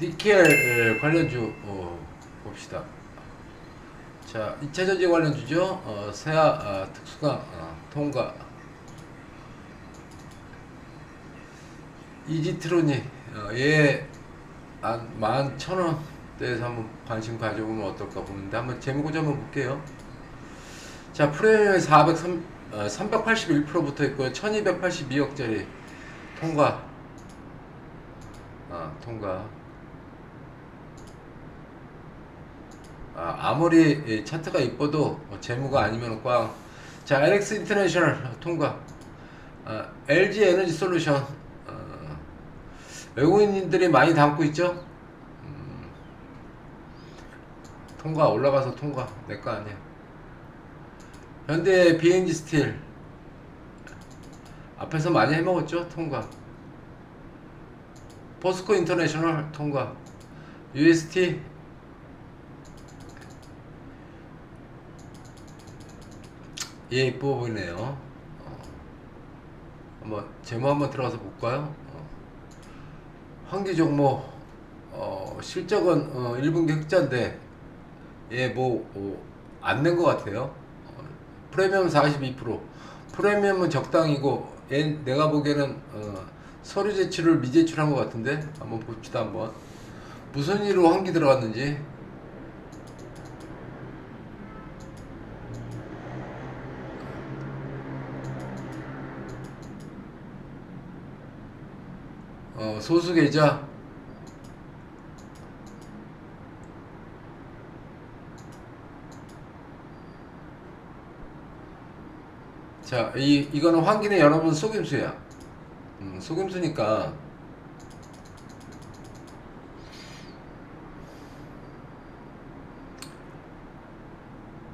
니켈 관련주 어, 봅시다. 자, 2차 전지 관련주죠. 어, 세아 아, 특수강 어, 통과. 이지트로니 어, 얘한 만 천 원대에서 한번 관심 가져보면 어떨까 보는데 한번 재미고자 볼게요. 자, 프리미엄이 403, 어, 381% 붙어 있고요. 1282억짜리 통과. 아, 통과. 아, 아무리 이 차트가 이뻐도 뭐 재무가 아니면 꽝. 자, LX 인터내셔널 통과. 아, LG 에너지 솔루션. 어, 외국인들이 많이 담고 있죠? 음, 통과 올라가서 통과. 내 거 아니야. 현대 BNG 스틸. 앞에서 많이 해먹었죠? 통과. 포스코 인터내셔널 통과. UST 예, 이뻐 보이네요. 어, 한번 제목 한번 들어가서 볼까요? 어, 환기 종목 어, 실적은 어, 1분기 흑자인데 예, 뭐안 낸것 같아요. 어, 프리미엄 42% 프리미엄은 적당이고 얘, 내가 보기에는 어, 서류 제출을 미제출한 것 같은데 한번 봅시다 한번 무슨 일로 환기 들어갔는지 어, 소수 계좌 자, 이 이거는 환기는 여러분 속임수야. 음, 속임수니까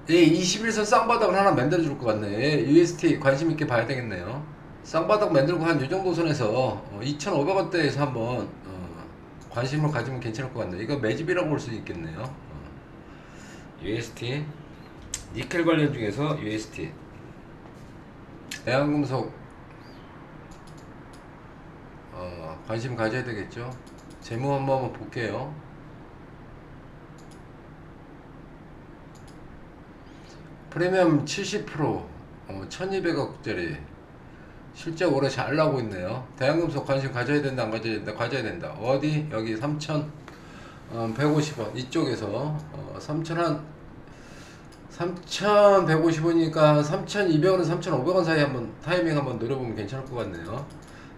이 21선 쌍바닥을 하나 만들어 줄 것 같네. 예, UST 관심 있게 봐야 되겠네요. 쌍바닥 만들고 한이 정도 선에서 어, 2,500원대에서 한번 어, 관심을 가지면 괜찮을 것 같네. 이거 매집이라고 볼 수 있겠네요. 어. UST 니켈 관련 중에서 UST 대한금속 어, 관심 가져야 되겠죠. 재무 한번 한번 볼게요. 프리미엄 70% 어, 1200억짜리 실적 올해 잘 나오고 있네요. 대한금속 관심 가져야 된다 안 가져야 된다 가져야 된다. 어디 여기 3천 어, 150원 이쪽에서 어, 3천 한 3,150원이니까 3,200원에서 3,500원 사이 한번 타이밍 한번 노려보면 괜찮을 것 같네요.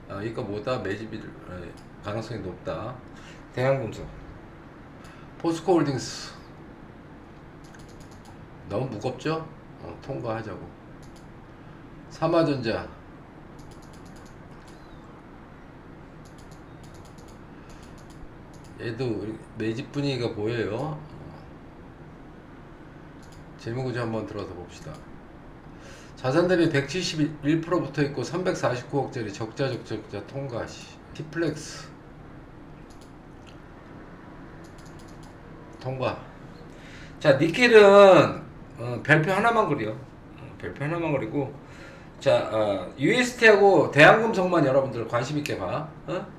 아, 이거 뭐다 매집이 에, 가능성이 높다. 대한금속, 포스코홀딩스 너무 무겁죠? 어, 통과하자고. 삼화전자 얘도 매집 분위기가 보여요. 어. 재무구조 한번 들어서 봅시다. 자산 대비 171% 붙어 있고 349억짜리 적자 적자 적자 통과 시 티플렉스 통과. 자 니켈은 어, 별표 하나만 그려. 어, 별표 하나만 그리고 자 어, UST하고 대한금속만 여러분들 관심 있게 봐. 어?